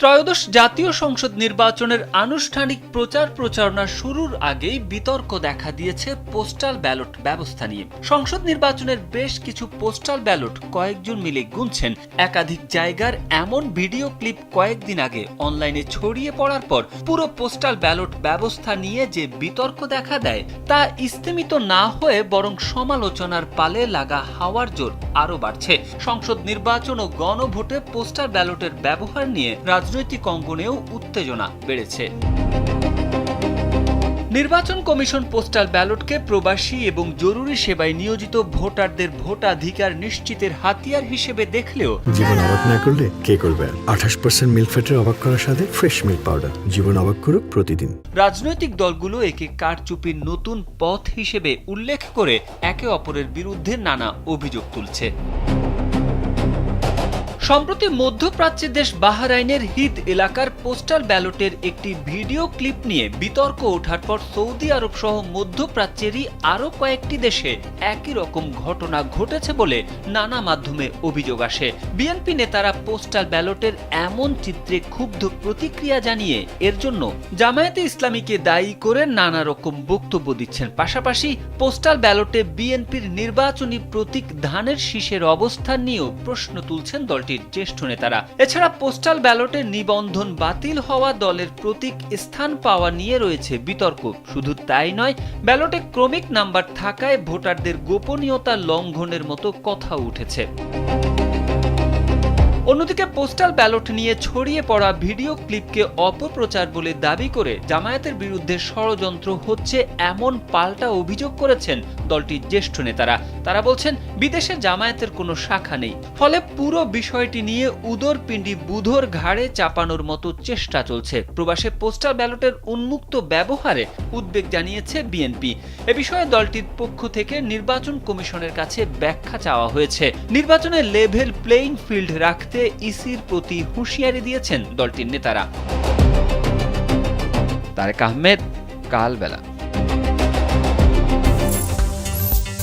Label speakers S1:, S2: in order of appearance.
S1: ত্রয়োদশ জাতীয় সংসদ নির্বাচনের আনুষ্ঠানিক প্রচার প্রচারণা শুরুর আগেই বিতর্ক দেখা দিয়েছে পোস্টাল ব্যালট ব্যবস্থা নিয়ে। সংসদ নির্বাচনের বেশ কিছু পোস্টাল ব্যালট কয়েকজন মিলে গুনছেন। একাধিক জায়গার এমন ভিডিও ক্লিপ কয়েকদিন আগে অনলাইনে ছড়িয়ে পড়ার পর পুরো পোস্টাল ব্যালট ব্যবস্থা নিয়ে যে বিতর্ক দেখা দেয়, তা ইস্তেমিত না হয়ে বরং সমালোচনার পালে লাগা হাওয়ার জোর আরও বাড়ছে। সংসদ নির্বাচন ও গণভোটে পোস্টাল ব্যালটের ব্যবহার নিয়ে রাজনৈতিক অঙ্গনেও উত্তেজনা বেড়েছে। নির্বাচন কমিশন পোস্টাল ব্যালটকে প্রবাসী এবং জরুরি সেবায় নিয়োজিত ভোটারদের ভোটাধিকার নিশ্চিতের হাতিয়ার হিসেবে দেখলেও
S2: জীবন অবাক না করলে কে করবে? আঠাশ পার্সেন্ট মিল্ক ফ্যাটের অবাক করার সাথে ফ্রেশ মিল্ক পাউডার জীবন অবাক করুক প্রতিদিন।
S1: রাজনৈতিক দলগুলো একে কারচুপির নতুন পথ হিসেবে উল্লেখ করে একে অপরের বিরুদ্ধে নানা অভিযোগ তুলছে। সম্প্রতি মধ্যপ্রাচ্যের দেশ বাহরাইনের হিদ এলাকার পোস্টাল ব্যালটের একটি ভিডিও ক্লিপ নিয়ে বিতর্ক ওঠার পর সৌদি আরব সহ মধ্যপ্রাচ্যেরই আরও কয়েকটি দেশে একই রকম ঘটনা ঘটেছে বলে নানা মাধ্যমে অভিযোগ আসে। বিএনপি নেতারা পোস্টাল ব্যালটের এমন চিত্রে ক্ষুব্ধ প্রতিক্রিয়া জানিয়ে এর জন্য জামায়াতে ইসলামীকে দায়ী করে নানা রকম বক্তব্য দিচ্ছেন। পাশাপাশি পোস্টাল ব্যালটে বিএনপির নির্বাচনী প্রতীক ধানের শীষের অবস্থান নিয়েও প্রশ্ন তুলছেন দলটির জ্যেষ্ঠ নেতারা। এছাড়া পোস্টাল ব্যালটে নিবন্ধন বাতিল হওয়া দলের প্রতীক স্থান পাওয়া নিয়ে রয়েছে বিতর্ক। শুধু তাই নয়, ব্যালটে ক্রমিক নাম্বার থাকায় ভোটারদের গোপনীয়তা লঙ্ঘনের মতো কথা উঠেছে। অন্যদিকে পোস্টাল ব্যালট নিয়ে ছড়িয়ে পড়া ভিডিও ক্লিপকে অপপ্রচার বলে দাবি করে জামায়াতের বিরুদ্ধে ষড়যন্ত্র হচ্ছে এমন পাল্টা অভিযোগ করেছেন দলটির জ্যেষ্ঠ নেতারা। তারা বলছেন, বিদেশে জামায়াতের কোনো শাখা নেই। ফলে পুরো বিষয়টি নিয়ে উদর পিণ্ডি বুধর ঘাড়ে চাপানোর মতো চেষ্টা চলছে। প্রবাসে পোস্টাল ব্যালটের উন্মুক্ত ব্যবহারে উদ্বেগ জানিয়েছে বিএনপি। এ বিষয়ে দলটির পক্ষ থেকে নির্বাচন কমিশনের কাছে ব্যাখ্যা চাওয়া হয়েছে। নির্বাচনে লেভেল প্লেইং ফিল্ড রাখতে ইসির প্রতি হুঁশিয়ারি দিয়েছেন দলটির নেতারা। তারেক আহমেদ কালবেলা।